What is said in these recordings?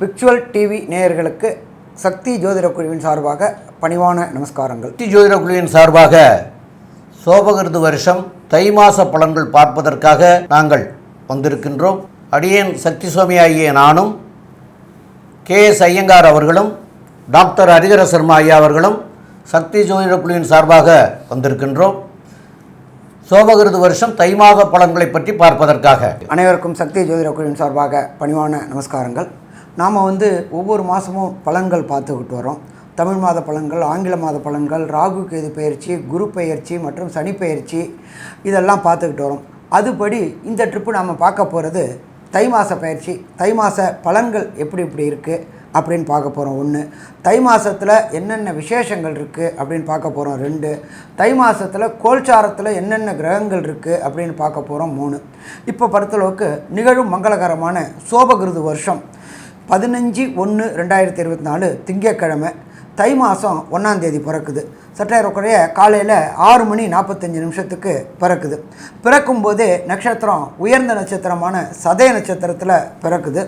பிக்சுவல் TV நேயர்களுக்கு சக்தி ஜோதிட குழுவின் சார்பாக பணிவான நமஸ்காரங்கள். சக்தி ஜோதிட குழுவின் சார்பாக சோபகிருது வருஷம் தை மாச பலன்கள் பார்ப்பதற்காக நாங்கள் வந்திருக்கின்றோம். அடியேன் சக்தி சுவாமி ஆகிய நானும் கே எஸ் ஐயங்கார் அவர்களும் டாக்டர் ஹரிகர சர்மா ஐயா அவர்களும் சக்தி ஜோதிட குழுவின் சார்பாக வந்திருக்கின்றோம். சோபகிருது வருஷம் தை மாத பலன்களை பற்றி பார்ப்பதற்காக. அனைவருக்கும் சக்தி ஜோதிட குழுவின் சார்பாக பணிவான நமஸ்காரங்கள். நாம் வந்து ஒவ்வொரு மாதமும் பலன்கள் பார்த்துக்கிட்டு வரோம் தமிழ் மாத பலன்கள் ஆங்கில மாத பலன்கள் ராகு கேது பயிற்சி குரு பயிற்சி மற்றும் சனி பயிற்சி இதெல்லாம் பார்த்துக்கிட்டு வரோம் அதுபடி இந்த ட்ரிப்பு நாம் பார்க்க போகிறது தை மாத பயிற்சி தை மாத பலன்கள் எப்படி இப்படி இருக்குது அப்படின்னு பார்க்க போகிறோம் ஒன்று தை மாதத்தில் என்னென்ன விசேஷங்கள் இருக்குது அப்படின்னு பார்க்க போகிறோம் ரெண்டு தை மாதத்தில் கோல்சாரத்தில் என்னென்ன கிரகங்கள் இருக்குது அப்படின்னு பார்க்க போகிறோம் மூணு இப்போ பொறுத்தளவுக்கு நிகழும் மங்களகரமான சோபகிருது வருஷம் பதினஞ்சு ஒன்று ரெண்டாயிரத்தி இருபத்தி நாலு திங்கட்கிழமை. தை மாதம் ஒன்றாந்தேதி பிறக்குது. சற்றேறக்குறைய காலையில் ஆறு மணி நாற்பத்தஞ்சு நிமிஷத்துக்கு பிறக்குது. பிறக்கும்போது நட்சத்திரம் உயர்ந்த நட்சத்திரமான சதய நட்சத்திரத்தில் பிறக்குது.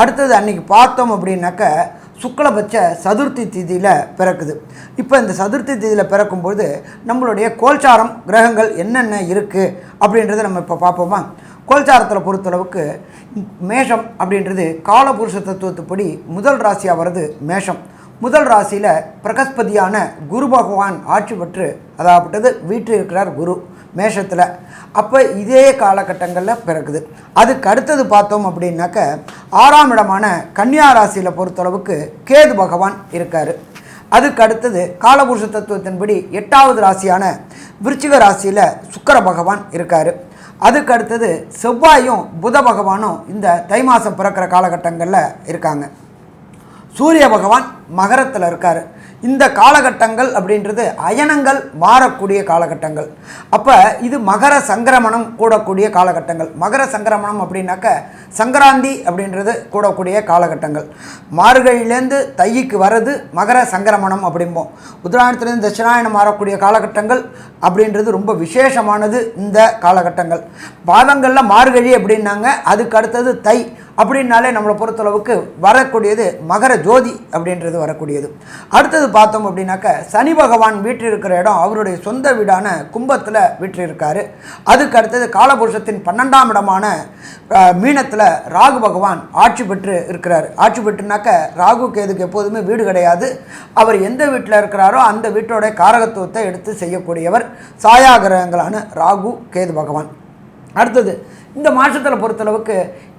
அடுத்தது அன்றைக்கி பார்த்தோம் அப்படின்னாக்க சுக்லபட்ச சதுர்த்தி திதியில் பிறக்குது. இப்போ இந்த சதுர்த்தி திதியில் பிறக்கும்போது நம்மளுடைய கோல்சாரம் கிரகங்கள் என்னென்ன இருக்குது அப்படின்றத நம்ம இப்போ பார்ப்போமா? கோல்சாரத்தில் பொறுத்தளவுக்கு மேஷம் அப்படின்றது காலபுருஷ தத்துவத்துப்படி முதல் ராசியாக வருது மேஷம். முதல் ராசியில் பிரகஸ்பதியான குரு பகவான் ஆட்சி பெற்று அதாகப்பட்டது வீட்டில் இருக்கிறார் குரு மேஷத்தில். அப்போ இதே காலகட்டங்களில் பிறக்குது. அதுக்கு அடுத்தது பார்த்தோம் அப்படின்னாக்க ஆறாம் இடமான கன்னியா ராசியில் பொறுத்தளவுக்கு கேது பகவான் இருக்கார். அதுக்கு அடுத்தது காலபுருஷ தத்துவத்தின்படி எட்டாவது ராசியான விருச்சிக ராசியில் சுக்கர பகவான் இருக்கார். அதுக்கு அடுத்தது செவ்வாயும் புத பகவானும் இந்த தை மாதம் பிறக்கிற காலகட்டங்களில் இருக்காங்க. சூரிய பகவான் மகரத்தில் இருக்கார். இந்த காலகட்டங்கள் அப்படின்றது அயனங்கள் மாறக்கூடிய காலகட்டங்கள். அப்போ இது மகர சங்கிரமணம் கூடக்கூடிய காலகட்டங்கள். மகர சங்கிரமணம் அப்படின்னாக்க சங்கராந்தி அப்படின்றது கூடக்கூடிய காலகட்டங்கள். மார்கழியிலேருந்து தைக்கு வர்றது மகர சங்கிரமணம் அப்படிம்போம். உத்தராயணத்துலேருந்து தட்சிணாயணம் மாறக்கூடிய காலகட்டங்கள் அப்படின்றது ரொம்ப விசேஷமானது இந்த காலகட்டங்கள். பாதங்களில் மார்கழி அப்படின்னாங்க அதுக்கு அடுத்தது தை அப்படின்னாலே நம்மளை பொறுத்தளவுக்கு வரக்கூடியது மகர ஜோதி அப்படின்றது வரக்கூடியது. அடுத்தது பார்த்தோம் அப்படின்னாக்க சனி பகவான் வீற்றிருக்கிற இடம் அவருடைய சொந்த வீடான கும்பத்தில் வீற்றிருக்காரு. அதுக்கு அடுத்தது காலபுருஷத்தின் பன்னெண்டாம் இடமான மீனத்தில் ராகு பகவான் ஆட்சி பெற்று இருக்கிறார். ஆட்சி பெற்றுனாக்க ராகு கேதுக்கு எப்போதுமே வீடு கிடையாது. அவர் எந்த வீட்டில் இருக்கிறாரோ அந்த வீட்டோட காரகத்துவத்தை எடுத்து செய்யக்கூடியவர் சாயா கிரகங்களான ராகு கேது பகவான். அடுத்தது இந்த மாதத்தில் பொறுத்தளவுக்கு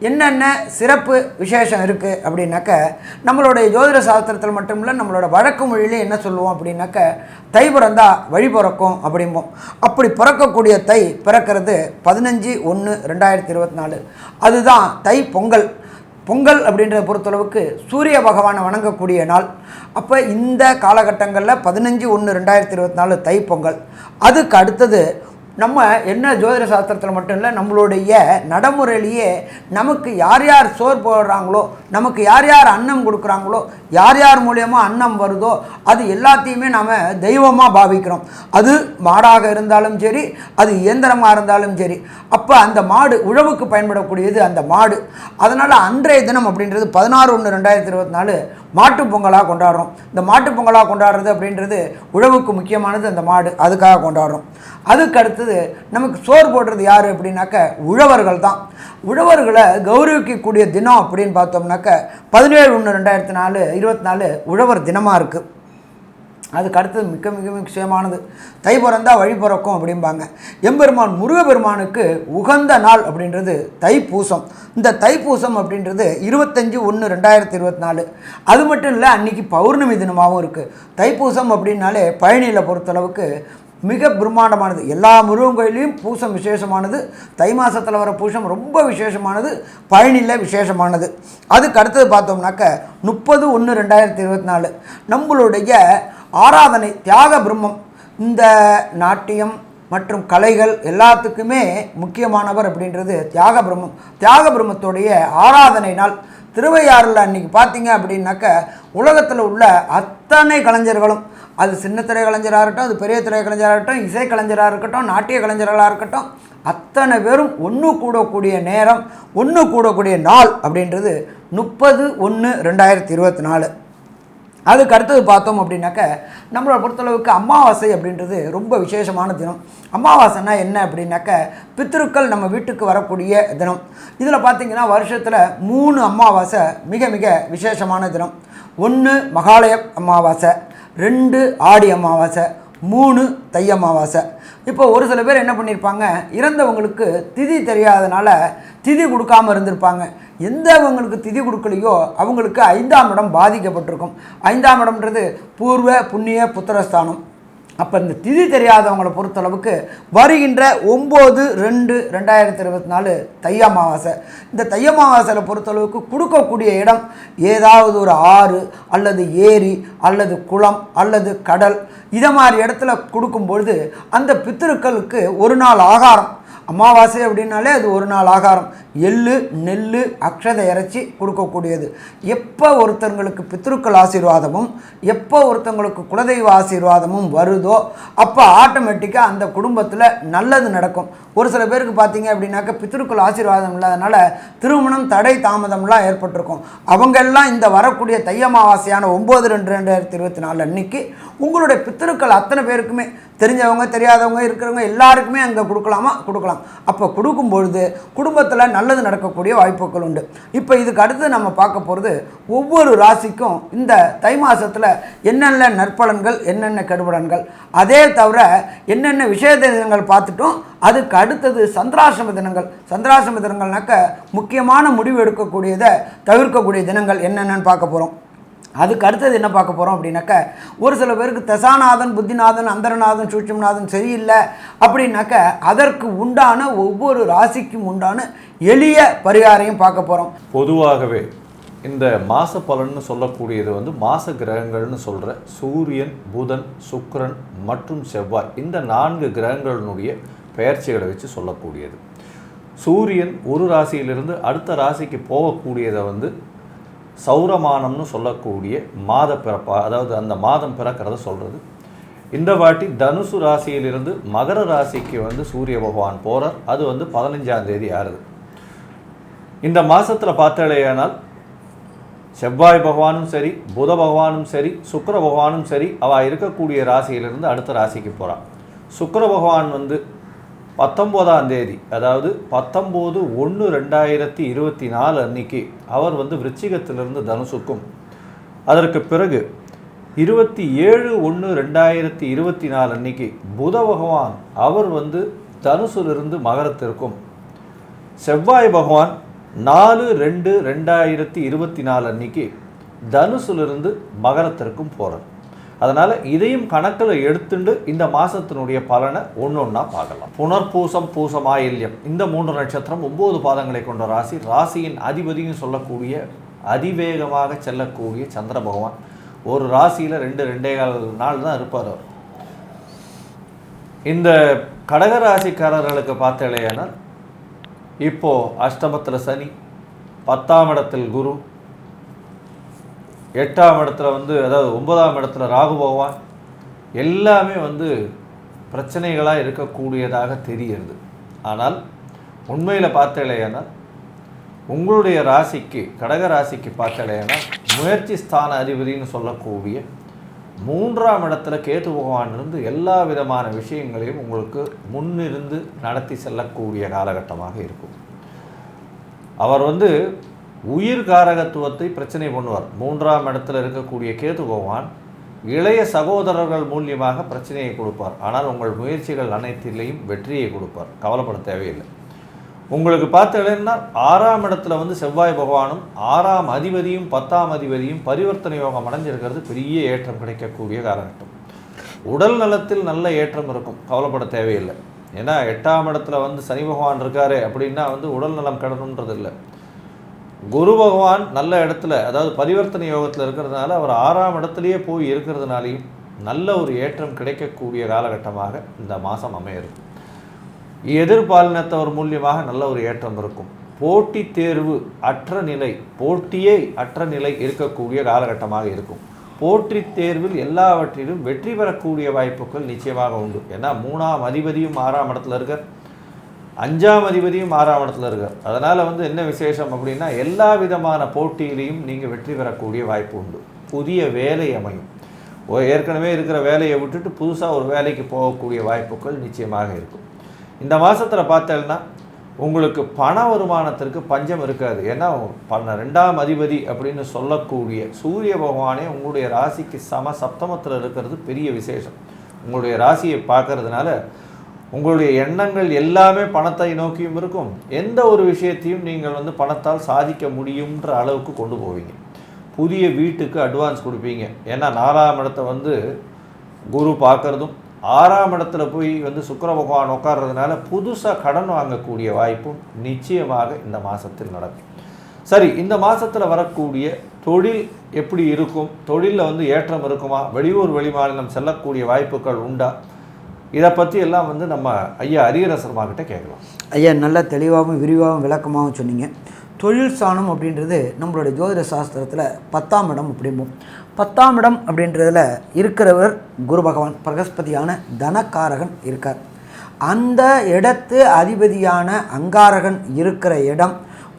என்னென்ன சிறப்பு விசேஷம் இருக்குது அப்படின்னாக்க நம்மளுடைய ஜோதிட சாஸ்திரத்தில் மட்டும் இல்லை நம்மளோட வழக்கு மொழியிலே என்ன சொல்லுவோம் அப்படின்னாக்க தை பிறந்தா வழி பிறக்கும் அப்படிம்போம். அப்படி பிறக்கக்கூடிய தை பிறக்கிறது பதினஞ்சு ஒன்று ரெண்டாயிரத்தி இருபத்தி நாலு அதுதான் தை பொங்கல். பொங்கல் அப்படின்றத பொறுத்தளவுக்கு சூரிய பகவானை வணங்கக்கூடிய நாள். அப்போ இந்த காலகட்டங்களில் பதினஞ்சு ஒன்று ரெண்டாயிரத்தி இருபத்தி நாலு தை பொங்கல். அதுக்கு அடுத்தது நம்ம என்ன ஜோதிட சாஸ்திரத்தில் மட்டும் இல்லை நம்மளுடைய நடைமுறையிலேயே நமக்கு யார் யார் சோர் போடுறாங்களோ நமக்கு யார் யார் அன்னம் கொடுக்குறாங்களோ யார் யார் மூலியமாக அன்னம் வருதோ அது எல்லாத்தையுமே நாம் தெய்வமாக பாவிக்கிறோம். அது மாடாக இருந்தாலும் சரி அது இயந்திரமாக இருந்தாலும் சரி. அப்போ அந்த மாடு உழவுக்கு பயன்படக்கூடியது அந்த மாடு. அதனால் அன்றைய தினம் அப்படின்றது பதினாறு ஒன்று ரெண்டாயிரத்தி இருபத்தி நாலு மாட்டு பொங்கலாக கொண்டாடுறோம். இந்த மாட்டு பொங்கலாக கொண்டாடுறது அப்படின்றது உழவுக்கு முக்கியமானது அந்த மாடு. அதுக்காக கொண்டாடுறோம். அதுக்கு அடுத்தது நமக்கு சோறு போடுறது யார் அப்படின்னாக்க உழவர்கள் தான். உழவர்களை கௌரவிக்கக்கூடிய தினம் அப்படின்னு பார்த்தோம்னாக்க பதினேழு ஒன்று ரெண்டாயிரத்தி நாலு இருபத்தி நாலு உழவர் தினமாக இருக்குது அதுக்கு அடுத்தது மிக மிக முக்கியமானது தை பிறந்தால் வழி பிறக்கும் அப்படிம்பாங்க. எம்பெருமான் முருகப்பெருமானுக்கு உகந்த நாள் அப்படின்றது தைப்பூசம். இந்த தைப்பூசம் அப்படின்றது இருபத்தஞ்சி ஒன்று ரெண்டாயிரத்தி இருபத்தி நாலு. அது மட்டும் இல்லை அன்றைக்கி பௌர்ணமி தினமாகவும் இருக்குது தைப்பூசம் அப்படின்னாலே பழனியில் பொறுத்தளவுக்கு மிக பிரம்மாண்டமானது. எல்லா முருகன் கோயிலையும் பூசம் விசேஷமானது. தை மாதத்தில் வர பூசம் ரொம்ப விசேஷமானது. பழனியில் விசேஷமானது. அதுக்கு அடுத்தது பார்த்தோம்னாக்க முப்பது ஒன்று ரெண்டாயிரத்தி இருபத்தி நாலு. நம்மளுடைய ஆராதனை தியாக பிரம்மம். இந்த நாட்டியம் மற்றும் கலைகள் எல்லாத்துக்குமே முக்கியமானவர் அப்படின்றது தியாக பிரம்மம். தியாக பிரம்மத்துடைய ஆராதனை நாள். திருவையாறில் அன்றைக்கி பார்த்தீங்க அப்படின்னாக்க உலகத்தில் உள்ள அத்தனை கலைஞர்களும் அது சின்ன திரை கலைஞராக இருக்கட்டும் அது பெரிய திரை கலைஞராக இருக்கட்டும் இசை கலைஞராக இருக்கட்டும் நாட்டிய கலைஞர்களாக இருக்கட்டும் அத்தனை பேரும் ஒன்று கூடக்கூடிய நேரம் ஒன்று கூடக்கூடிய நாள் அப்படின்றது முப்பது ஒன்று ரெண்டாயிரத்தி இருபத்தி நாலு. அதுக்கு அடுத்தது பார்த்தோம் அப்படின்னாக்க நம்மளை பொறுத்தளவுக்கு அமாவாசை அப்படின்றது ரொம்ப விசேஷமான தினம். அமாவாசைனா என்ன அப்படின்னாக்க பித்ருக்கள் நம்ம வீட்டுக்கு வரக்கூடிய தினம். இதில் பார்த்தீங்கன்னா வருஷத்தில் மூணு அமாவாசை மிக மிக விசேஷமான தினம். ஒன்று மகாலய அமாவாசை. ரெண்டு ஆடி அமாவாசை மூணு தை அமாவாசை. இப்போ ஒரு சில பேர் என்ன பண்ணியிருப்பாங்க இறந்தவங்களுக்கு திதி தெரியாதனால திதி கொடுக்காம இருந்திருப்பாங்க. எந்தவங்களுக்கு திதி கொடுக்கலையோ அவங்களுக்கு ஐந்தாம் இடம் பாதிக்கப்பட்டிருக்கும். ஐந்தாம் இடம்ன்றது பூர்வ புண்ணிய புத்திரஸ்தானம். அப்போ இந்த திதி தெரியாதவங்களை பொறுத்தளவுக்கு வருகின்ற ஒம்பது ரெண்டு ரெண்டாயிரத்தி இருபத்தி நாலு தை அமாவாசை. இந்த தை அமாவாசையில் பொறுத்தளவுக்கு கொடுக்கக்கூடிய இடம் ஏதாவது ஒரு ஆறு அல்லது ஏரி அல்லது குளம் அல்லது கடல் இதை மாதிரி இடத்துல கொடுக்கும்பொழுது அந்த பித்திருக்களுக்கு ஒரு நாள் ஆகாரம். அமாவாசை அப்படின்னாலே அது ஒரு நாள் ஆகாரம். எள்ளு நெல் அக்ஷதை இறைச்சி கொடுக்கக்கூடியது. எப்போ ஒருத்தங்களுக்கு பித்ருக்கள் ஆசீர்வாதமும் எப்போ ஒருத்தங்களுக்கு குலதெய்வ ஆசீர்வாதமும் வருதோ அப்போ ஆட்டோமேட்டிக்காக அந்த குடும்பத்தில் நல்லது நடக்கும். ஒரு சில பேருக்கு பார்த்தீங்க அப்படின்னாக்க பித்ருக்கள் ஆசீர்வாதம் இல்லாதனால திருமணம் தடை தாமதம்லாம் ஏற்பட்டிருக்கும். அவங்க எல்லாம் இந்த வரக்கூடிய தை அமாவாசையான ஒம்பது ரெண்டு ரெண்டாயிரத்தி இருபத்தி நாலு அன்னைக்கு உங்களுடைய பித்திருக்கள் அத்தனை பேருக்குமே தெரிஞ்சவங்க தெரியாதவங்க இருக்கிறவங்க எல்லாருக்குமே அங்கே கொடுக்கலாமா? கொடுக்கலாம். அப்போ கொடுக்கும் பொழுது குடும்பத்தில் நல்லது நடக்கக்கூடிய வாய்ப்புகள் உண்டு. இப்போ இதுக்கு அடுத்து நம்ம பார்க்க போகிறது ஒவ்வொரு ராசிக்கும் இந்த தை மாதத்தில் என்னென்ன நற்பலன்கள் என்னென்ன கெடுபலன்கள். அதே தவிர என்னென்ன விஷய தினங்கள் பார்த்துட்டோம் அதுக்கு அடுத்தது சந்திராசிரம தினங்கள். சந்திராசிரம தினங்கள்னாக்க முக்கியமான முடிவு எடுக்கக்கூடியதை தவிர்க்கக்கூடிய தினங்கள் என்னென்னன்னு பார்க்க போகிறோம் அதுக்கு அடுத்தது என்ன பார்க்க போகிறோம் அப்படின்னாக்க ஒரு சில பேருக்கு தசாநாதன் புத்திநாதன் அந்தரநாதன் சூட்சம்நாதன் சரியில்லை அப்படின்னாக்க அதற்கு உண்டான ஒவ்வொரு ராசிக்கும் உண்டான எளிய பரிகாரையும் பார்க்க போகிறோம் பொதுவாகவே இந்த மாச பலன்னு சொல்லக்கூடியது வந்து மாச கிரகங்கள்னு சொல்கிற சூரியன் புதன் சுக்கரன் மற்றும் செவ்வாய் இந்த நான்கு கிரகங்களினுடைய பெயர்ச்சிகளை வச்சு சொல்லக்கூடியது. சூரியன் ஒரு ராசியிலிருந்து அடுத்த ராசிக்கு போகக்கூடியதை வந்து சௌரமானம்னு சொல்லக்கூடிய மாத பிறப்பா அதாவது அந்த மாதம் பிறக்கிறத சொல்கிறது இந்த வாட்டி தனுசு ராசியிலிருந்து மகர ராசிக்கு வந்து சூரிய பகவான் போகிறார் அது வந்து பதினஞ்சாம் தேதி ஆறுது. இந்த மாதத்தில் பார்த்தாலேயானால் செவ்வாய் பகவானும் சரி புத பகவானும் சரி சுக்கர பகவானும் சரி அவள் இருக்கக்கூடிய ராசியிலிருந்து அடுத்த ராசிக்கு போகிறான் சுக்கர பகவான் வந்து பத்தொம்போதாம் தேதி அதாவது பத்தொம்போது ஒன்று ரெண்டாயிரத்தி இருபத்தி நாலு அன்னைக்கு அவர் வந்து விருச்சிகத்திலிருந்து தனுசுக்கும். அதற்கு பிறகு இருபத்தி ஏழு ஒன்று ரெண்டாயிரத்தி இருபத்தி நாலு அன்னைக்கு புத பகவான் அவர் வந்து தனுசுலிருந்து மகரத்திற்கும். செவ்வாய் பகவான் நாலு ரெண்டு ரெண்டாயிரத்தி இருபத்தி நாலு அன்னைக்கு தனுசுலிருந்து மகரத்திற்கும் போகிறார் அதனால் இதையும் கணக்கில் எடுத்துண்டு இந்த மாதத்தினுடைய பலனை ஒன்று ஒன்றா பார்க்கலாம். புனர்பூசம் பூசம் ஆயில்யம். இந்த மூன்று நட்சத்திரம் ஒம்பது பாதங்களை கொண்ட ராசி ராசியின் அதிபதியும் சொல்லக்கூடிய அதிவேகமாக செல்லக்கூடிய சந்திர பகவான். ஒரு ராசியில் ரெண்டு ரெண்டே கால் நாள் தான் இருப்பார் அவர். இந்த கடக ராசிக்காரர்களுக்கு பார்த்தேலையானால் இப்போ அஷ்டமத்தில் சனி பத்தாம் இடத்தில் குரு எட்டாம் இடத்துல வந்து அதாவது ஒன்பதாம் இடத்துல ராகு பகவான் எல்லாமே வந்து பிரச்சனைகளாக இருக்கக்கூடியதாக தெரிகிறது. ஆனால் உண்மையில் பார்த்தேலையானால் உங்களுடைய ராசிக்கு கடக ராசிக்கு பார்த்தேலையானால் முயற்சி ஸ்தான அதிபதினு சொல்லக்கூடிய மூன்றாம் இடத்துல கேது பகவான் இருந்து எல்லா விதமான விஷயங்களையும் உங்களுக்கு முன்னிருந்து நடத்தி செல்லக்கூடிய காலகட்டமாக இருக்கும். அவர் வந்து உயிர் காரகத்துவத்தை பிரச்சனை பண்ணுவார். மூன்றாம் இடத்துல இருக்கக்கூடிய கேது பகவான் இளைய சகோதரர்கள் மூலியமாக பிரச்சனையை கொடுப்பார். ஆனால் உங்கள் முயற்சிகள் அனைத்திலையும் வெற்றியை கொடுப்பார். கவலைப்பட தேவையில்லை. உங்களுக்கு பார்த்தீங்கன்னா ஆறாம் இடத்துல வந்து செவ்வாய் பகவானும் ஆறாம் அதிபதியும் பத்தாம் அதிபதியும் பரிவர்த்தனை யோகம் அடைஞ்சிருக்கிறது. பெரிய ஏற்றம் கிடைக்கக்கூடிய காலகட்டம். உடல் நலத்தில் நல்ல ஏற்றம் இருக்கும். கவலைப்பட தேவையில்லை. ஏன்னா எட்டாம் இடத்துல வந்து சனி பகவான் இருக்காரு அப்படின்னா வந்து உடல் நலம் கிடணுன்றது இல்லை குரு பகவான் நல்ல இடத்துல அதாவது பரிவர்த்தனை யோகத்தில் இருக்கிறதுனால அவர் ஆறாம் இடத்துலையே போய் இருக்கிறதுனாலையும் நல்ல ஒரு ஏற்றம் கிடைக்கக்கூடிய காலகட்டமாக இந்த மாதம் அமையிறது எதிர்பாலினத்தவர் மூலியமாக நல்ல ஒரு ஏற்றம் இருக்கும். போட்டி தேர்வு அற்ற நிலை போட்டியே அற்ற நிலை இருக்கக்கூடிய காலகட்டமாக இருக்கும். போட்டி தேர்வில் எல்லாவற்றிலும் வெற்றி பெறக்கூடிய வாய்ப்புகள் நிச்சயமாக உண்டு. ஏன்னா மூணாம் அதிபதியும் ஆறாம் இடத்துல இருக்க அஞ்சாம் அதிபதியும் ஆறாம் இடத்துல இருக்கார். அதனால் வந்து என்ன விசேஷம் அப்படின்னா எல்லா விதமான போட்டியிலையும் நீங்கள் வெற்றி பெறக்கூடிய வாய்ப்பு உண்டு. புதிய வேலை அமையும். ஓ- ஏற்கனவே இருக்கிற வேலையை விட்டுட்டு புதுசாக ஒரு வேலைக்கு போகக்கூடிய வாய்ப்புகள் நிச்சயமாக இருக்கும். இந்த மாதத்தில் பார்த்தேன்னா உங்களுக்கு பண வருமானத்திற்கு பஞ்சம் இருக்காது. ஏன்னா பண ரெண்டாம் அதிபதி அப்படின்னு சொல்லக்கூடிய சூரிய பகவானே உங்களுடைய ராசிக்கு சம சப்தமத்தில் இருக்கிறது பெரிய விசேஷம். உங்களுடைய ராசியை பார்க்கறதுனால உங்களுடைய எண்ணங்கள் எல்லாமே பணத்தை நோக்கியும் இருக்கும். எந்த ஒரு விஷயத்தையும் நீங்கள் வந்து பணத்தால் சாதிக்க முடியுன்ற அளவுக்கு கொண்டு போவீங்க. புதிய வீட்டுக்கு அட்வான்ஸ் கொடுப்பீங்க. ஏன்னா நாலாம் இடத்த வந்து குரு பார்க்கறதும் ஆறாம் இடத்துல போய் வந்து சுக்கர பகவான் உட்கார்றதுனால புதுசாக கடன் வாங்கக்கூடிய வாய்ப்பும் நிச்சயமாக இந்த மாதத்தில் நடக்கும். சரி இந்த மாதத்தில் வரக்கூடிய தொழில் எப்படி இருக்கும்? தொழிலில் வந்து ஏற்றம் இருக்குமா? வெளியூர் வெளிமாநிலம் செல்லக்கூடிய வாய்ப்புகள் உண்டா? இதை பற்றி எல்லாம் வந்து நம்ம ஐயா அரியர சர்மாக்கிட்ட கேட்கலாம். ஐயா நல்ல தெளிவாகவும் விரிவாகவும் விளக்கமாகவும் சொன்னீங்க. தொழில் சாணம் அப்படின்றது நம்மளுடைய ஜோதிட சாஸ்திரத்தில் பத்தாம் இடம் அப்படிம்போம். பத்தாம் இடம் அப்படின்றதில் இருக்கிறவர் குரு பகவான் பிரகஸ்பதியான தனக்காரகன் இருக்கார். அந்த இடத்து அதிபதியான அங்காரகன் இருக்கிற இடம்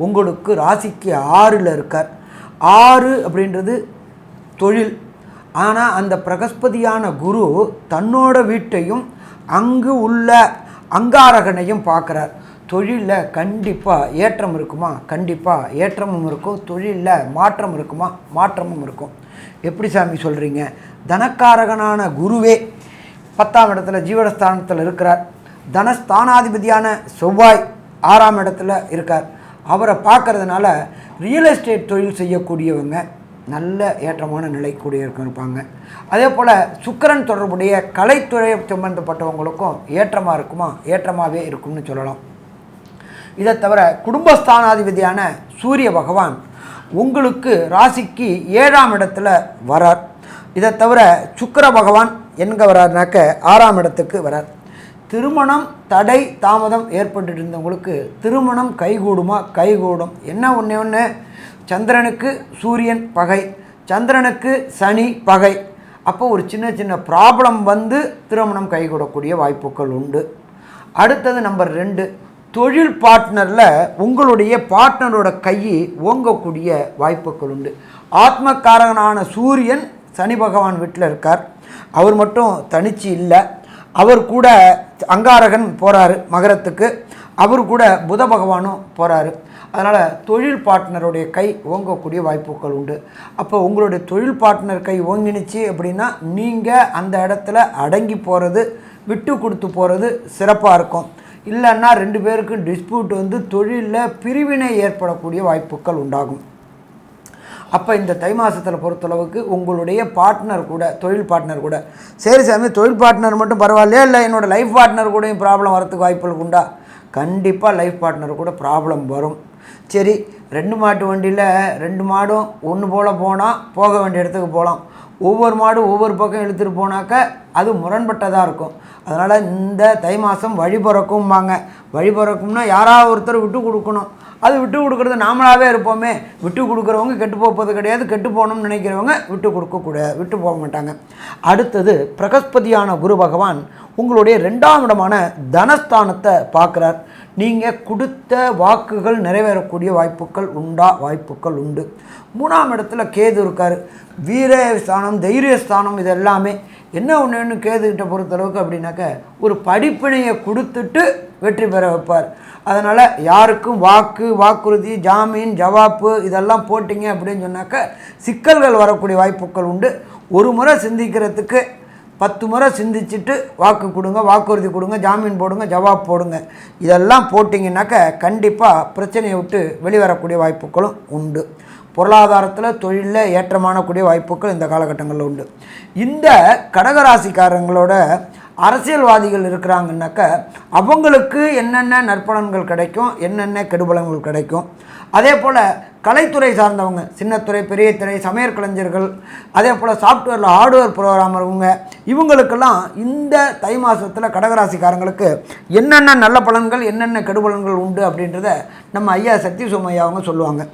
உங்களுக்கு ராசிக்கு ஆறில் இருக்கார். ஆறு அப்படின்றது தொழில் ஆனால் அந்த பிரகஸ்பதியான குரு தன்னோட வீட்டையும் அங்கு உள்ள அங்காரகனையும் பார்க்குறார். தொழிலில் கண்டிப்பாக ஏற்றம் இருக்குமா? கண்டிப்பாக ஏற்றமும் இருக்கும். தொழிலில் மாற்றம் இருக்குமா? மாற்றமும் இருக்கும். எப்படி சாமி சொல்கிறீங்க தனக்காரகனான குருவே பத்தாம் இடத்துல ஜீவனஸ்தானத்தில் இருக்கிறார். தனஸ்தானாதிபதியான செவ்வாய் ஆறாம் இடத்துல இருக்கார். அவரை பார்க்கறதுனால ரியல் எஸ்டேட் தொழில் செய்யக்கூடியவங்க நல்ல ஏற்றமான நிலைக்கூடிய இருப்பாங்க அதே போல் சுக்கிரன் தொடர்புடைய கலைத்துறை சம்பந்தப்பட்டவங்களுக்கும் ஏற்றமாக இருக்குமா? ஏற்றமாகவே இருக்கும்னு சொல்லலாம். இதை தவிர குடும்பஸ்தானாதிபதியான சூரிய பகவான் உங்களுக்கு ராசிக்கு ஏழாம் இடத்துல வரார். இதை தவிர சுக்கிர பகவான் எங்கே வரார்னாக்க ஆறாம் இடத்துக்கு வரார். திருமணம் தடை தாமதம் ஏற்பட்டுட்டு இருந்தவங்களுக்கு திருமணம் கைகூடுமா? கைகூடும். என்ன ஒன்று ஒன்று சந்திரனுக்கு சூரியன் பகை சந்திரனுக்கு சனி பகை. அப்போ ஒரு சின்ன சின்ன ப்ராப்ளம் வந்து திருமணம் கைகூடக்கூடிய வாய்ப்புகள் உண்டு. அடுத்தது நம்பர் ரெண்டு தொழில் பார்ட்னரில் உங்களுடைய பார்ட்னரோட கை ஓங்கக்கூடிய வாய்ப்புகள் உண்டு. ஆத்மகாரகனான சூரியன் சனி பகவான் வீட்டில் இருக்கார். அவர் மட்டும் தனிச்சு இல்லை. அவர் கூட அங்காரகன் போகிறாரு மகரத்துக்கு. அவர் கூட புத பகவானும் போகிறாரு அதனால் தொழில் பார்ட்னருடைய கை ஓங்கக்கூடிய வாய்ப்புகள் உண்டு. அப்போ உங்களுடைய தொழில் பார்ட்னர் கை ஓங்கினுச்சு அப்படின்னா நீங்கள் அந்த இடத்துல அடங்கி போகிறது விட்டு கொடுத்து போகிறது சிறப்பாக இருக்கும். இல்லைன்னா ரெண்டு பேருக்கும் டிஸ்பியூட் வந்து தொழிலில் பிரிவினை ஏற்படக்கூடிய வாய்ப்புகள் உண்டாகும். அப்போ இந்த தை மாதத்தில் பொறுத்தளவுக்கு உங்களுடைய பார்ட்னர் கூட தொழில் பார்ட்னர் கூட. சரி சாமி தொழில் பார்ட்னர் மட்டும் பரவாயில்லையா? இல்லை என்னோடய லைஃப் பார்ட்னர் கூடயும் ப்ராப்ளம் வரத்துக்கு வாய்ப்புகள் உண்டா? கண்டிப்பாக லைஃப் பார்ட்னர் கூட ப்ராப்ளம் வரும். சரி ரெண்டு மாட்டு வண்டியில் ரெண்டு மாடும் ஒன்று போல் போனால் போக வேண்டிய இடத்துக்கு போகலாம் ஒவ்வொரு மாடும் ஒவ்வொரு பக்கம் இழுத்துட்டு போனாக்க அது முரண்பட்டதாக இருக்கும். அதனால் இந்த தை மாதம் வழி பிறக்கும்பாங்க. வழி பிறக்கும்னா யாராவது ஒருத்தர் விட்டு கொடுக்கணும். அது விட்டு கொடுக்குறது நாமளாகவே இருப்போமே. விட்டு கொடுக்குறவங்க கெட்டு போகிறது கிடையாது. கெட்டு போகணும்னு நினைக்கிறவங்க விட்டு கொடுக்கக்கூடாது விட்டு போக மாட்டாங்க. அடுத்தது பிரகஸ்பதியான குரு பகவான் உங்களுடைய ரெண்டாம் இடமான தனஸ்தானத்தை பார்க்குறார். நீங்கள் கொடுத்த வாக்குகள் நிறைவேறக்கூடிய வாய்ப்புகள் உண்டா? வாய்ப்புகள் உண்டு. மூணாம் இடத்துல கேது இருக்கார். வீர ஸ்தானம் தைரிய ஸ்தானம் இது எல்லாமே என்ன ஒன்று ஒன்று கேதுகிட்ட பொறுத்தளவுக்கு அப்படின்னாக்க ஒரு படிப்பினையை கொடுத்துட்டு வெற்றி பெற வைப்பார். அதனால் யாருக்கும் வாக்கு வாக்குறுதி ஜாமீன் ஜவாப்பு இதெல்லாம் போட்டிங்க அப்படின்னு சொன்னாக்க சிக்கல்கள் வரக்கூடிய வாய்ப்புகள் உண்டு. ஒரு முறை சிந்திக்கிறதுக்கு பத்து முறை சிந்திச்சுட்டு வாக்கு கொடுங்க வாக்குறுதி கொடுங்க ஜாமீன் போடுங்க ஜவாப் போடுங்க. இதெல்லாம் போட்டிங்கனாக்க கண்டிப்பாக பிரச்சனையை விட்டு வெளிவரக்கூடிய வாய்ப்புகளும் உண்டு. பொருளாதாரத்தில் தொழிலில் ஏற்றமானக்கூடிய வாய்ப்புகள் இந்த காலகட்டங்களில் உண்டு. இந்த கடகராசிக்காரங்களோட அரசியல்வாதிகள் இருக்கிறாங்கன்னாக்க அவங்களுக்கு என்னென்ன நற்பலன்கள் கிடைக்கும் என்னென்ன கெடுபலன்கள் கிடைக்கும். அதே போல் கலைத்துறை சார்ந்தவங்க சின்னத்துறை பெரிய துறை சமையல் கலைஞர்கள் அதே போல் சாஃப்ட்வேரில் ஹார்ட்வேர் இவங்க இவங்களுக்கெல்லாம் இந்த தை மாதத்தில் கடகராசிக்காரங்களுக்கு என்னென்ன நல்ல பலன்கள் என்னென்ன கெடுபலன்கள் உண்டு அப்படின்றத நம்ம ஐயா சக்தி சோமையா அவங்க சொல்லுவாங்க.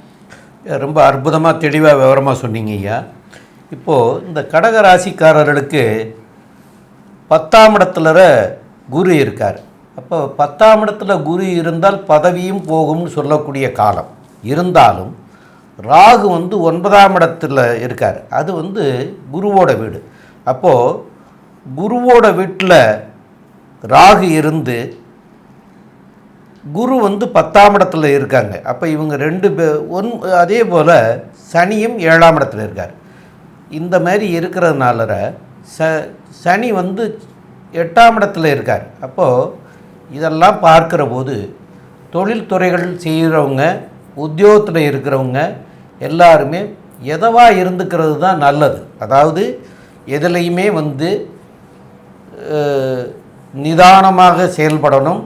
ரொம்ப அற்புதமாக தெளிவாக விவரமாக சொன்னீங்க ஐயா. இப்போது இந்த கடக ராசிக்காரர்களுக்கு பத்தாம் இடத்துல குரு இருக்கார். அப்போ பத்தாம் இடத்துல குரு இருந்தால் பதவியும் போகும்னு சொல்லக்கூடிய காலம். இருந்தாலும் ராகு வந்து ஒன்பதாம் இடத்துல இருக்கார். அது வந்து குருவோட வீடு. அப்போது குருவோட வீட்டில் ராகு இருந்து குரு வந்து பத்தாம் இடத்துல இருக்காங்க. அப்போ இவங்க ரெண்டு பே ஒன் அதே போல் சனியும் ஏழாம் இடத்துல இருக்கார். இந்த மாதிரி இருக்கிறதுனால ச சனி வந்து எட்டாம் இடத்துல இருக்கார். அப்போது இதெல்லாம் பார்க்குற போது தொழில்துறைகள் செய்கிறவங்க உத்தியோகத்தில் இருக்கிறவங்க எல்லாருமே எதவாக இருந்துக்கிறது தான் நல்லது. அதாவது எதுலேயுமே வந்து நிதானமாக செயல்படணும்.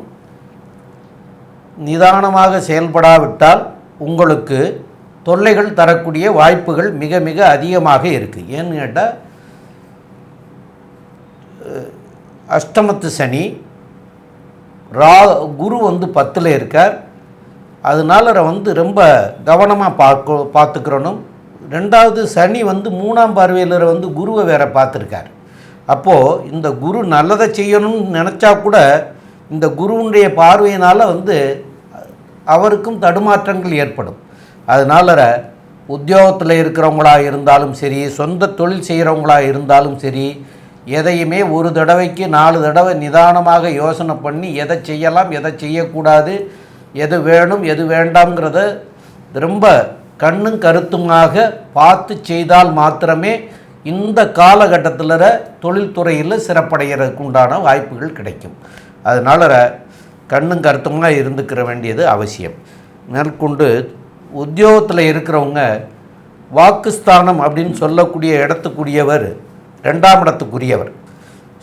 நிதானமாக செயல்படாவிட்டால் உங்களுக்கு தொல்லைகள் தரக்கூடிய வாய்ப்புகள் மிக மிக அதிகமாக இருக்குது ஏன்னு கேட்டால் அஷ்டமத்து சனி ரா குரு வந்து பத்தில் இருக்கார். அதனால வந்து ரொம்ப கவனமாக பார்க்க பார்த்துக்கிறணும். ரெண்டாவது சனி வந்து மூணாம் பார்வையில் வந்து குருவை வேற பார்த்துருக்கார். அப்போது இந்த குரு நல்லதை செய்யணும்னு நினச்சா கூட இந்த குருவுடைய பார்வையினால் வந்து அவருக்கும் தடுமாற்றங்கள் ஏற்படும். அதனால உத்தியோகத்தில் இருக்கிறவங்களா இருந்தாலும் சரி சொந்த தொழில் செய்கிறவங்களா இருந்தாலும் சரி எதையுமே ஒரு தடவைக்கு நாலு தடவை நிதானமாக யோசனை பண்ணி எதை செய்யலாம் எதை செய்யக்கூடாது எது வேணும் எது வேண்டாம்ங்கிறத ரொம்ப கண்ணும் கருத்துமாக பார்த்து செய்தால் மாத்திரமே இந்த காலகட்டத்தில் தொழில்துறையில் சிறப்படைகிறதுக்கு உண்டான வாய்ப்புகள் கிடைக்கும். அதனால் கண்ணும் கருத்துமாக இருந்துக்கிற வேண்டியது அவசியம். மேற்கொண்டு உத்தியோகத்தில் இருக்கிறவங்க வாக்குஸ்தானம் அப்படின்னு சொல்லக்கூடிய இடத்துக்குரியவர் ரெண்டாம் இடத்துக்குரியவர்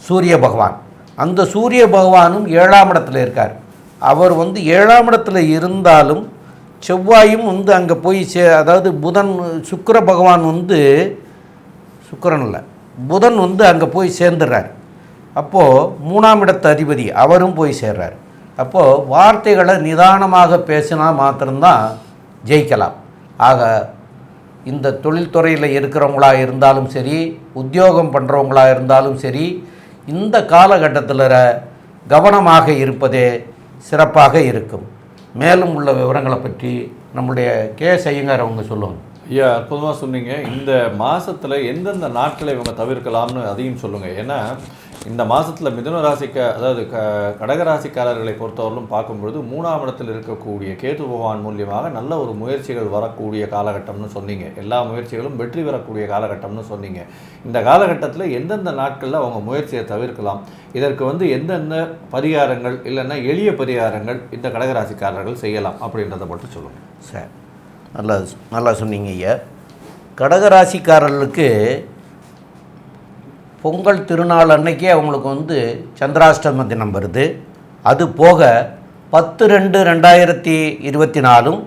சூரிய பகவான். அந்த சூரிய பகவானும் ஏழாம் இடத்துல இருக்கார். அவர் வந்து ஏழாம் இடத்துல இருந்தாலும் செவ்வாயும் வந்து அங்கே போய் சே அதாவது புதன் சுக்கர பகவான் வந்து சுக்கரன் இல்லை புதன் வந்து அங்கே போய் சேர்ந்துடுறார் அப்போது மூணாம் இடத்து அதிபதி அவரும் போய் சேர்றார். அப்போது வார்த்தைகளை நிதானமாக பேசினா மாத்திரம்தான் ஜெயிக்கலாம். ஆக இந்த தொழில்துறையில் இருக்கிறவங்களா இருந்தாலும் சரி உத்தியோகம் பண்ணுறவங்களா இருந்தாலும் சரி இந்த காலகட்டத்தில் கவனமாக இருப்பதே சிறப்பாக இருக்கும். மேலும் உள்ள விவரங்களை பற்றி நம்முடைய கே செய்யுங்கார் அவங்க சொல்லுவாங்க. ஐயா அற்புதமாக சொன்னீங்க. இந்த மாதத்தில் எந்தெந்த நாட்களை இவங்க தவிர்க்கலாம்னு அதையும் சொல்லுங்கள் ஏன்னா இந்த மாதத்தில் மிதுன ராசிக்க அதாவது க கடக ராசிக்காரர்களை பொறுத்தவரையிலும் பார்க்கும்பொழுது மூணாம் இடத்தில் இருக்கக்கூடிய கேது பகவான் மூலியமாக நல்ல ஒரு முயற்சிகள் வரக்கூடிய காலகட்டம்னு சொன்னீங்க. எல்லா முயற்சிகளும் வெற்றி பெறக்கூடிய காலகட்டம்னு சொன்னீங்க. இந்த காலகட்டத்தில் எந்தெந்த நாட்களில் அவங்க முயற்சியை தவிர்க்கலாம்? இதற்கு வந்து எந்தெந்த பரிகாரங்கள் இல்லைன்னா எளிய பரிகாரங்கள் இந்த கடகராசிக்காரர்கள் செய்யலாம் அப்படின்றத மட்டும் சொல்லுங்கள் சார் நல்லா நல்லா சொன்னீங்க ஐயா. கடகராசிக்காரர்களுக்கு பொங்கல் திருநாள் அன்னைக்கே அவங்களுக்கு வந்து சந்திராஷ்டம தினம் வருது. அது போக பத்து ரெண்டு ரெண்டாயிரத்தி இருபத்தி நாலும்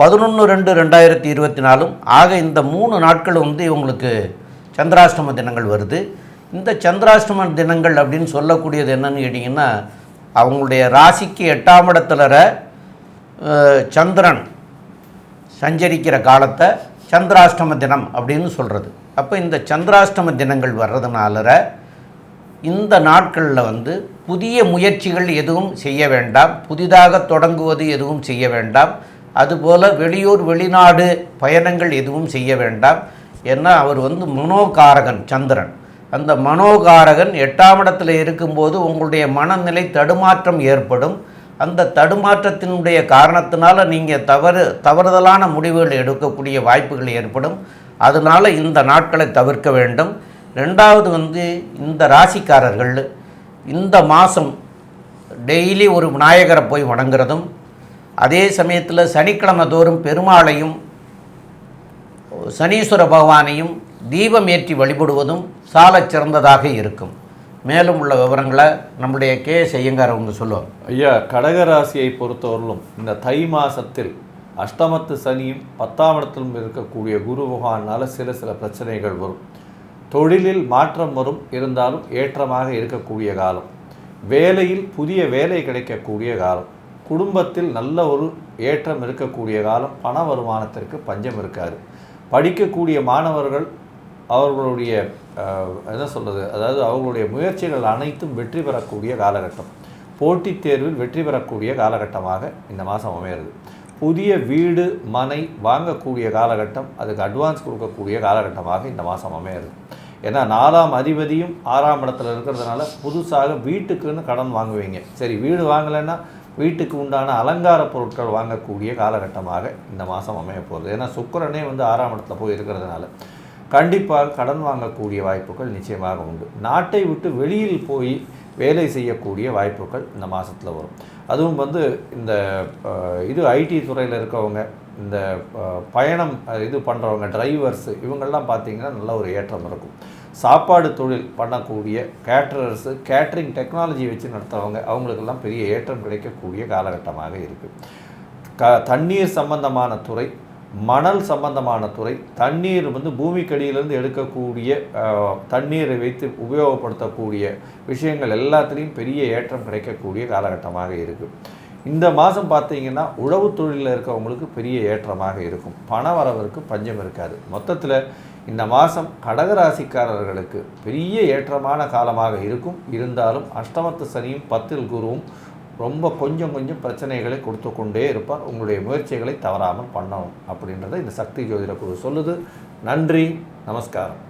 பதினொன்று ரெண்டு ரெண்டாயிரத்தி இருபத்தி நாலும் ஆக இந்த மூணு நாட்கள் வந்து இவங்களுக்கு சந்திராஷ்டம தினங்கள் வருது. இந்த சந்திராஷ்டம தினங்கள் அப்படின்னு சொல்லக்கூடியது என்னன்னு கேட்டிங்கன்னா அவங்களுடைய ராசிக்கு எட்டாம் இடத்துல சந்திரன் சஞ்சரிக்கிற காலத்தை சந்திராஷ்டம தினம் அப்படின்னு சொல்கிறது அப்போ இந்த சந்திராஷ்டம தினங்கள் வர்றதுனால இந்த நாட்களில் வந்து புதிய முயற்சிகள் எதுவும் செய்ய வேண்டாம். புதிதாக தொடங்குவது எதுவும் செய்ய வேண்டாம். அதுபோல் வெளியூர் வெளிநாடு பயணங்கள் எதுவும் செய்ய வேண்டாம். ஏன்னா அவர் வந்து மனோகாரகன் சந்திரன். அந்த மனோகாரகன் எட்டாம் இடத்துல இருக்கும்போது உங்களுடைய மனநிலை தடுமாற்றம் ஏற்படும். அந்த தடுமாற்றத்தினுடைய காரணத்தினால நீங்கள் தவறு தவறுதலான முடிவுகள் எடுக்கக்கூடிய வாய்ப்புகள் ஏற்படும். அதனால் இந்த நாட்களை தவிர்க்க வேண்டும். ரெண்டாவது வந்து இந்த ராசிக்காரர்கள் இந்த மாதம் டெய்லி ஒரு விநாயகரை போய் வணங்குறதும் அதே சமயத்தில் சனிக்கிழமை தோறும் பெருமாளையும் சனீஸ்வர பகவானையும் தீபம் ஏற்றி வழிபடுவதும் சாலச் சிறந்ததாக இருக்கும். மேலும் உள்ள விவரங்களை நம்முடைய கே செய்யங்கார் அவங்க சொல்லுவாங்க. ஐயா கடகராசியை பொறுத்தவரையிலும் இந்த தை மாதத்தில் அஷ்டமத்து சனியும் பத்தாம் இடத்திலும் இருக்கக்கூடிய குரு பகவானால் சில சில பிரச்சனைகள் வரும். தொழிலில் மாற்றம் வரும். இருந்தாலும் ஏற்றமாக இருக்கக்கூடிய காலம். வேலையில் புதிய வேலை கிடைக்கக்கூடிய காலம். குடும்பத்தில் நல்ல ஒரு ஏற்றம் இருக்கக்கூடிய காலம். பண வருமானத்திற்கு பஞ்சம் இருக்காது. படிக்கக்கூடிய மாணவர்கள் அவர்களுடைய என்ன சொல்கிறது அதாவது அவர்களுடைய முயற்சிகள் அனைத்தும் வெற்றி பெறக்கூடிய காலகட்டம். போட்டித் தேர்வில் வெற்றி பெறக்கூடிய காலகட்டமாக இந்த மாதம் அமையிறது புதிய வீடு மனை வாங்கக்கூடிய காலகட்டம் அதுக்கு அட்வான்ஸ் கொடுக்கக்கூடிய காலகட்டமாக இந்த மாதம் அமையிறது ஏன்னா நாலாம் அதிபதியும் ஆறாம் இடத்துல இருக்கிறதுனால புதுசாக வீட்டுக்குன்னு கடன் வாங்குவீங்க. சரி வீடு வாங்கலைன்னா வீட்டுக்கு உண்டான அலங்கார பொருட்கள் வாங்கக்கூடிய காலகட்டமாக இந்த மாதம் அமைய போகுது. ஏன்னா சுக்கிரனே வந்து ஆறாம் இடத்துல போய் இருக்கிறதுனால கண்டிப்பாக கடன் வாங்கக்கூடிய வாய்ப்புகள் நிச்சயமாக உண்டு. நாட்டை விட்டு வெளியில் போய் வேலை செய்யக்கூடிய வாய்ப்புகள் இந்த மாதத்தில் வரும். அதுவும் வந்து இந்த இது ஐடி துறையில் இருக்கவங்க இந்த பயணம் இது பண்ணுறவங்க டிரைவர்ஸு இவங்கெல்லாம் பார்த்திங்கன்னா நல்ல ஒரு ஏற்றம் இருக்கும். சாப்பாடு தொழில் பண்ணக்கூடிய கேட்ரர்ஸு கேட்ரிங் டெக்னாலஜி வச்சு நடத்துகிறவங்க அவங்களுக்கெல்லாம் பெரிய ஏற்றம் கிடைக்கக்கூடிய காலகட்டமாக இருக்குது க தண்ணீர் சம்பந்தமான துறை மணல் சம்பந்தமான துறை தண்ணீர் வந்து பூமிக்கடியிலேருந்து எடுக்கக்கூடிய தண்ணீரை வைத்து உபயோகப்படுத்தக்கூடிய விஷயங்கள் எல்லாத்துலேயும் பெரிய ஏற்றம் கிடைக்கக்கூடிய காலகட்டமாக இருக்குது இந்த மாதம் பார்த்தீங்கன்னா உழவு தொழிலில் இருக்கவங்களுக்கு பெரிய ஏற்றமாக இருக்கும். பண வரவருக்கு பஞ்சம் இருக்காது. மொத்தத்தில் இந்த மாதம் கடகராசிக்காரர்களுக்கு பெரிய ஏற்றமான காலமாக இருக்கும். இருந்தாலும் அஷ்டமத்து சனியும் பத்தில் குருவும் ரொம்ப கொஞ்சம் கொஞ்சம் பிரச்சனைகளை கொடுத்து கொண்டே இருப்பார். உங்களுடைய முயற்சிகளை தவறாமல் பண்ணணும் அப்படின்றத இந்த சக்தி ஜோதிட குழு சொல்லுது. நன்றி நமஸ்காரம்.